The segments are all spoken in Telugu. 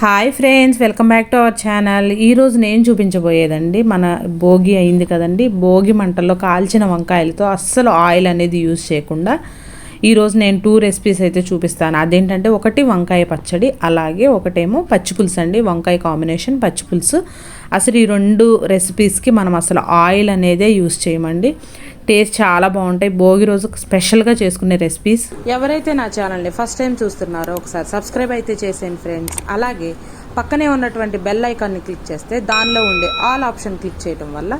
Hi friends welcome back to our channel. ఈరోజు నేను చూపించబోయేదండి మన భోగి అయింది కదండి. భోగి మంటల్లో కాల్చిన వంకాయలతో అస్సలు ఆయిల్ అనేది యూజ్ చేయకుండా ఈరోజు నేను టూ రెసిపీస్ అయితే చూపిస్తాను. అదేంటంటే ఒకటి వంకాయ పచ్చడి అలాగే ఒకటేమో పచ్చి పులుసు అండి. వంకాయ కాంబినేషన్ పచ్చి పులుసు. అసలు ఈ రెండు రెసిపీస్కి మనం అసలు ఆయిల్ అనేదే యూస్ చేయమండి. టేస్ట్ చాలా బాగుంటాయి. భోగి రోజు స్పెషల్గా చేసుకునే రెసిపీస్ ఎవరైతే నా ఛానల్ని ఫస్ట్ టైం చూస్తున్నారో ఒకసారి సబ్స్క్రైబ్ అయితే చేసేయండి ఫ్రెండ్స్ అలాగే పక్కనే ఉన్నటువంటి బెల్ ఐకాన్ని క్లిక్ చేస్తే దానిలో ఉండే ఆల్ ఆప్షన్ క్లిక్ చేయడం వల్ల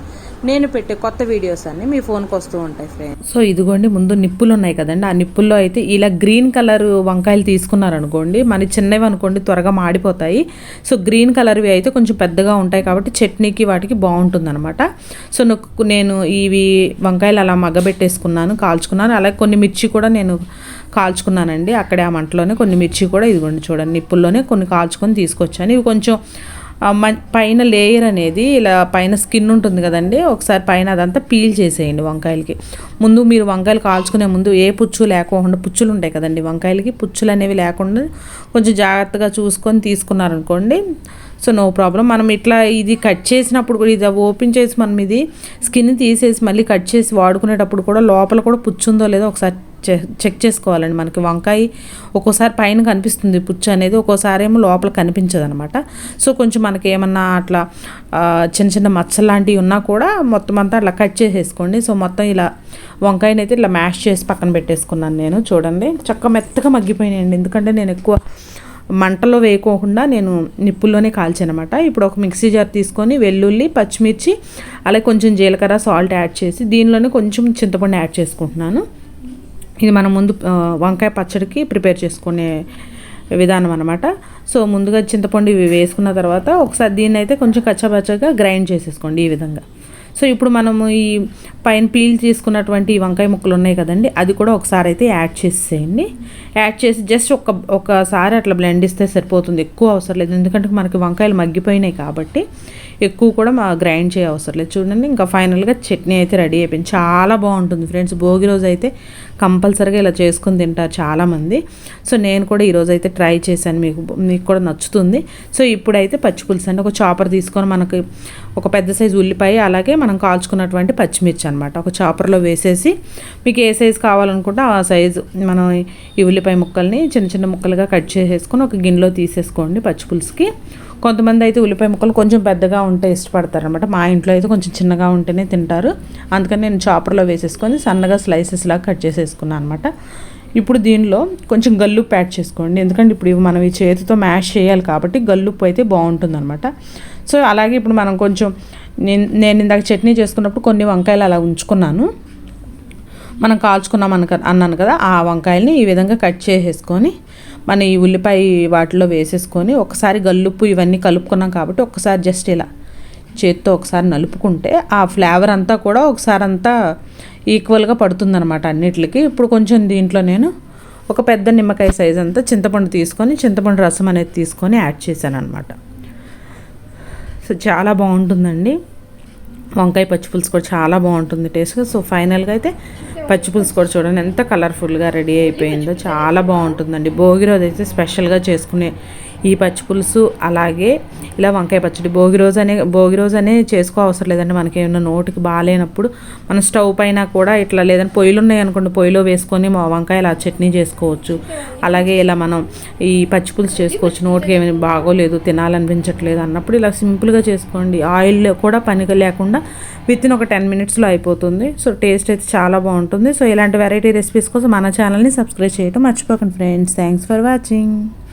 నేను పెట్టే కొత్త వీడియోస్ అన్ని మీ ఫోన్కి వస్తూ ఉంటాయి ఫ్రెండ్స్ సో ఇదిగోండి ముందు నిప్పులు ఉన్నాయి కదండి. ఆ నిప్పుల్లో అయితే ఇలా గ్రీన్ కలర్ వంకాయలు తీసుకున్నారనుకోండి మన చిన్నవి అనుకోండి త్వరగా మాడిపోతాయి. సో గ్రీన్ కలర్వి అయితే కొంచెం పెద్దగా ఉంటాయి కాబట్టి చట్నీకి వాటికి బాగుంటుంది అనమాట సో నొక్కు నేను ఇవి వంకాయలు అలా మగ్గబెట్టేసుకున్నాను కాల్చుకున్నాను. అలాగే కొన్ని మిర్చి కూడా నేను కాల్చుకున్నానండి. అక్కడే ఆ మంటలోనే కొన్ని మిర్చి కూడా ఇదిగోండి చూడండి నిప్పుల్లోనే కొన్ని కాల్చుకొని తీసుకొచ్చాను. ఇవి కొంచెం పైన లేయర్ అనేది ఇలా పైన స్కిన్ ఉంటుంది కదండి ఒకసారి పైన అదంతా పీల్ చేసేయండి వంకాయలకి. ముందు మీరు వంకాయలు కాల్చుకునే ముందు ఏ పుచ్చు లేకోకుండా పుచ్చులు ఉంటాయి కదండి వంకాయలకి పుచ్చులు అనేవి లేకుండా కొంచెం జాగ్రత్తగా చూసుకొని తీసుకున్నారనుకోండి సో నో ప్రాబ్లం మనం ఇట్లా ఇది కట్ చేసినప్పుడు కూడా ఇది ఓపెన్ చేసి మనం ఇది స్కిన్ తీసేసి మళ్ళీ కట్ చేసి వాడుకునేటప్పుడు కూడా లోపల కూడా పుచ్చుందో లేదో ఒకసారి చెక్ చేసుకోవాలండి మనకి. వంకాయ ఒక్కోసారి పైన కనిపిస్తుంది పుచ్చు అనేది ఒక్కోసారి ఏమో లోపల కనిపించదు అనమాట సో కొంచెం మనకి ఏమన్నా అట్లా చిన్న చిన్న మచ్చలు లాంటివి ఉన్నా కూడా మొత్తం అంతా అట్లా కట్ చేసేసుకోండి. సో మొత్తం ఇలా వంకాయని అయితే ఇట్లా మ్యాష్ చేసి పక్కన పెట్టేసుకున్నాను నేను చూడండి. చక్క మెత్తగా మగ్గిపోయినాయండి. ఎందుకంటే నేను ఎక్కువ మంటలో వేయకోకుండా నేను నిప్పుల్లోనే కాల్చానమాట. ఇప్పుడు ఒక మిక్సీ జార్ తీసుకొని వెల్లుల్లి పచ్చిమిర్చి అలాగే కొంచెం జీలకర్ర సాల్ట్ యాడ్ చేసి దీనిలోనే కొంచెం చింతపండు యాడ్ చేసుకుంటున్నాను. ఇది మనం ముందు వంకాయ పచ్చడికి ప్రిపేర్ చేసుకునే విధానం అనమాట సో ముందుగా చింతపండు ఇవి వేసుకున్న తర్వాత ఒకసారి దీన్ని అయితే కొంచెం కచ్చపచ్చగా గ్రైండ్ చేసేసుకోండి ఈ విధంగా. సో ఇప్పుడు మనము ఈ పైన పీల్ తీసుకున్నటువంటి వంకాయ ముక్కలు ఉన్నాయి కదండి అది కూడా ఒకసారి అయితే యాడ్ చేసేయండి. యాడ్ చేసి జస్ట్ ఒక ఒకసారి అట్లా బ్లెండ్ ఇస్తే సరిపోతుంది. ఎక్కువ అవసరం లేదు. ఎందుకంటే మనకి వంకాయలు మగ్గిపోయినాయి కాబట్టి ఎక్కువ కూడా మా గ్రైండ్ చేయ అవసరం లేదు. చూడండి ఇంకా ఫైనల్గా చట్నీ అయితే రెడీ అయిపోయింది. చాలా బాగుంటుంది ఫ్రెండ్స్ భోగి రోజు అయితే కంపల్సరీగా ఇలా చేసుకుని తింటారు చాలామంది. సో నేను కూడా ఈరోజు అయితే ట్రై చేశాను. మీకు మీకు కూడా నచ్చుతుంది. సో ఇప్పుడైతే పచ్చి పులుసు అండి. ఒక చాపర్ తీసుకొని మనకి ఒక పెద్ద సైజు ఉల్లిపాయ అలాగే మనం కాల్చుకున్నటువంటి పచ్చిమిర్చి అనమాట ఒక చాపర్లో వేసేసి మీకు ఏ సైజు కావాలనుకుంటే ఆ సైజు మనం ఈ ఉల్లిపాయ ముక్కల్ని చిన్న చిన్న ముక్కలుగా కట్ చేసేసుకొని ఒక గిన్నెలో తీసేసుకోండి పచ్చి పులుసుకి. కొంతమంది అయితే ఉల్లిపాయ ముక్కలు కొంచెం పెద్దగా ఉంటే ఇష్టపడతారు అనమాట మా ఇంట్లో అయితే కొంచెం చిన్నగా ఉంటేనే తింటారు. అందుకని నేను చాపర్లో వేసేసుకొని సన్నగా స్లైసెస్ లాగా కట్ చేసేసుకున్నాను అనమాట ఇప్పుడు దీనిలో కొంచెం గల్లుప్పు యాడ్ చేసుకోండి. ఎందుకంటే ఇప్పుడు ఇవి మనం ఈ చేతితో మ్యాష్ చేయాలి కాబట్టి గల్లుప్పు అయితే బాగుంటుంది అనమాట సో అలాగే ఇప్పుడు మనం కొంచెం నేను నేను ఇందాక చట్నీ చేసుకున్నప్పుడు కొన్ని వంకాయలు అలా ఉంచుకున్నాను. మనం కాల్చుకున్నాం అనక అన్నాను కదా ఆ వంకాయల్ని ఈ విధంగా కట్ చేసేసుకొని మన ఈ ఉల్లిపాయ వాటిలో వేసేసుకొని ఒకసారి గల్లుప్పు ఇవన్నీ కలుపుకున్నాం కాబట్టి ఒకసారి జస్ట్ ఇలా చేత్తో ఒకసారి నలుపుకుంటే ఆ ఫ్లేవర్ అంతా కూడా ఒకసారి అంతా ఈక్వల్గా పడుతుందన్నమాట అన్నిటికి. ఇప్పుడు కొంచెం దీంట్లో నేను ఒక పెద్ద నిమ్మకాయ సైజ్ అంతా చింతపండు తీసుకొని చింతపండు రసం అనేది తీసుకొని యాడ్ చేశాను అనమాట సో చాలా బాగుంటుందండి. వంకాయ పచ్చి పులుసు కూడా చాలా బాగుంటుంది టేస్ట్గా. సో ఫైనల్గా అయితే పచ్చి పులుసు కూడా చూడండి ఎంత కలర్ఫుల్గా రెడీ అయిపోయిందో. చాలా బాగుంటుందండి. భోగి రోజు అయితే స్పెషల్గా చేసుకునే ఈ పచ్చి పులుసు అలాగే ఇలా వంకాయ పచ్చడి. భోగి రోజు అనే భోగి రోజు అనే చేసుకో అవసరం లేదండి మనకి ఏమైనా నోటికి బాగాలేనప్పుడు. మనం స్టవ్ పైన కూడా ఇట్లా లేదంటే పొయ్యిలు ఉన్నాయి అనుకోండి పొయ్యిలో వేసుకొని మా వంకాయ ఇలా చట్నీ చేసుకోవచ్చు. అలాగే ఇలా మనం ఈ పచ్చి పులుసు చేసుకోవచ్చు. నోటికి ఏమైనా బాగోలేదు తినాలనిపించట్లేదు అన్నప్పుడు ఇలా సింపుల్గా చేసుకోండి. ఆయిల్ కూడా పనికి లేకుండా విత్ ఇన్ ఒక టెన్ మినిట్స్లో అయిపోతుంది. సో టేస్ట్ అయితే చాలా బాగుంటుంది. సో ఇలాంటి వెరైటీ రెసిపీస్ కోసం మన ఛానల్ని సబ్స్క్రైబ్ చేయడం మర్చిపోకండి ఫ్రెండ్స్. Thanks for watching.